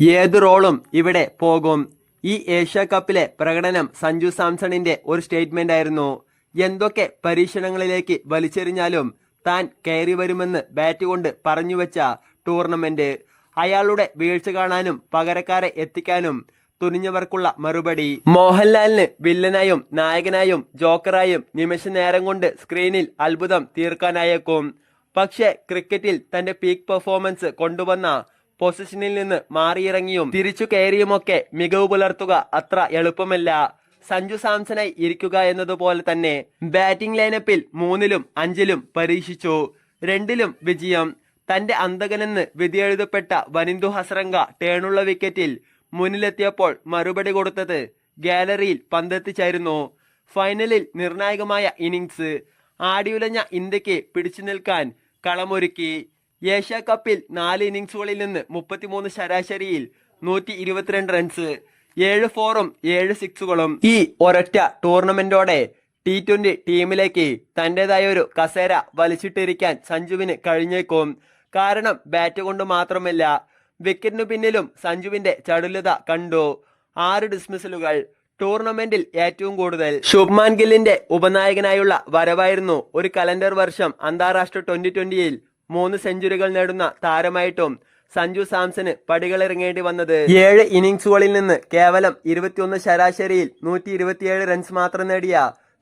ഏത് റോളും ഇവിടെ പോകും. ഈ ഏഷ്യ കപ്പിലെ പ്രകടനം സഞ്ജു സാംസണിന്റെ ഒരു സ്റ്റേറ്റ്മെന്റ് ആയിരുന്നു. എന്തൊക്കെ പരീക്ഷണങ്ങളിലേക്ക് വലിച്ചെറിഞ്ഞാലും താൻ കയറി വരുമെന്ന് ബാറ്റ് കൊണ്ട് പറഞ്ഞു വെച്ച ടൂർണമെന്റ് അയാളുടെ വീഴ്ച കാണാനും പകരക്കാരെ എത്തിക്കാനും തുനിഞ്ഞവർക്കുള്ള മറുപടി. മോഹൻലാലിന് വില്ലനായും നായകനായും ജോക്കറായും നിമിഷ നേരം കൊണ്ട് സ്ക്രീനിൽ അത്ഭുതം തീർക്കാനായേക്കും. പക്ഷേ ക്രിക്കറ്റിൽ തന്റെ പീക്ക് പെർഫോമൻസ് കൊണ്ടുവന്ന പൊസിഷനിൽ നിന്ന് മാറിയിറങ്ങിയും തിരിച്ചു കയറിയുമൊക്കെ മികവ് പുലർത്തുക അത്ര എളുപ്പമല്ല. സഞ്ജു സാംസണായി ഇരിക്കുക എന്നതുപോലെ തന്നെ ബാറ്റിംഗ് ലൈനപ്പിൽ മൂന്നിലും അഞ്ചിലും പരീക്ഷിച്ചു. രണ്ടിലും വിജയം. തന്റെ അന്തകനെന്ന് വിധിയെഴുതപ്പെട്ട വനിന്ദു ഹസ്രംഗ ടേണുള്ള വിക്കറ്റിൽ മുന്നിലെത്തിയപ്പോൾ മറുപടി കൊടുത്തത് ഗാലറിയിൽ പന്തെത്തിച്ചായിരുന്നു. ഫൈനലിൽ നിർണായകമായ ഇന്നിങ്സ് ആടിയുലഞ്ഞ ഇന്ത്യയ്ക്ക് പിടിച്ചു നിൽക്കാൻ കളമൊരുക്കി. ഏഷ്യ കപ്പിൽ നാല് ഇന്നിങ്സുകളിൽ നിന്ന് മുപ്പത്തിമൂന്ന് ശരാശരിയിൽ നൂറ്റി ഇരുപത്തിരണ്ട് റൺസ് ഏഴ് ഫോറും ഏഴ് സിക്സുകളും ഈ ഒരൊറ്റ ടൂർണമെന്റോടെ ടി ട്വന്റി ടീമിലേക്ക് തന്റേതായ ഒരു കസേര വലിച്ചിട്ടിരിക്കാൻ സഞ്ജുവിന് കഴിഞ്ഞേക്കും. കാരണം ബാറ്റ് കൊണ്ട് മാത്രമല്ല വിക്കറ്റിനു പിന്നിലും സഞ്ജുവിന്റെ ചടുലത കണ്ടു. ആറ് ഡിസ്മിസലുകൾ ടൂർണമെന്റിൽ ഏറ്റവും കൂടുതൽ. ശുഭ്മാൻ ഗില്ലിന്റെ ഉപനായകനായുള്ള വരവായിരുന്നു ഒരു കലണ്ടർ വർഷം അന്താരാഷ്ട്ര ട്വന്റി ട്വന്റിയിൽ മൂന്ന് സെഞ്ചുറികൾ നേടുന്ന താരമായിട്ടും സഞ്ജു സാംസന് പടികളിറങ്ങേണ്ടി വന്നത്. ഏഴ് ഇന്നിംഗ്സുകളിൽ നിന്ന് കേവലം ഇരുപത്തിയൊന്ന് ശരാശരിയിൽ നൂറ്റി ഇരുപത്തിയേഴ് റൺസ് മാത്രം നേടിയ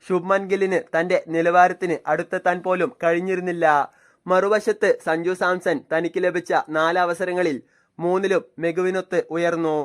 ശുഭ്മൻ ഗില്ലിന് തന്റെ നിലവാരത്തിന് അടുത്തെത്താൻ പോലും കഴിഞ്ഞിരുന്നില്ല. മറുവശത്ത് സഞ്ജു സാംസൺ തനിക്ക് ലഭിച്ച നാല് അവസരങ്ങളിൽ മൂന്നിലും മികവിനൊത്ത് ഉയർന്നു.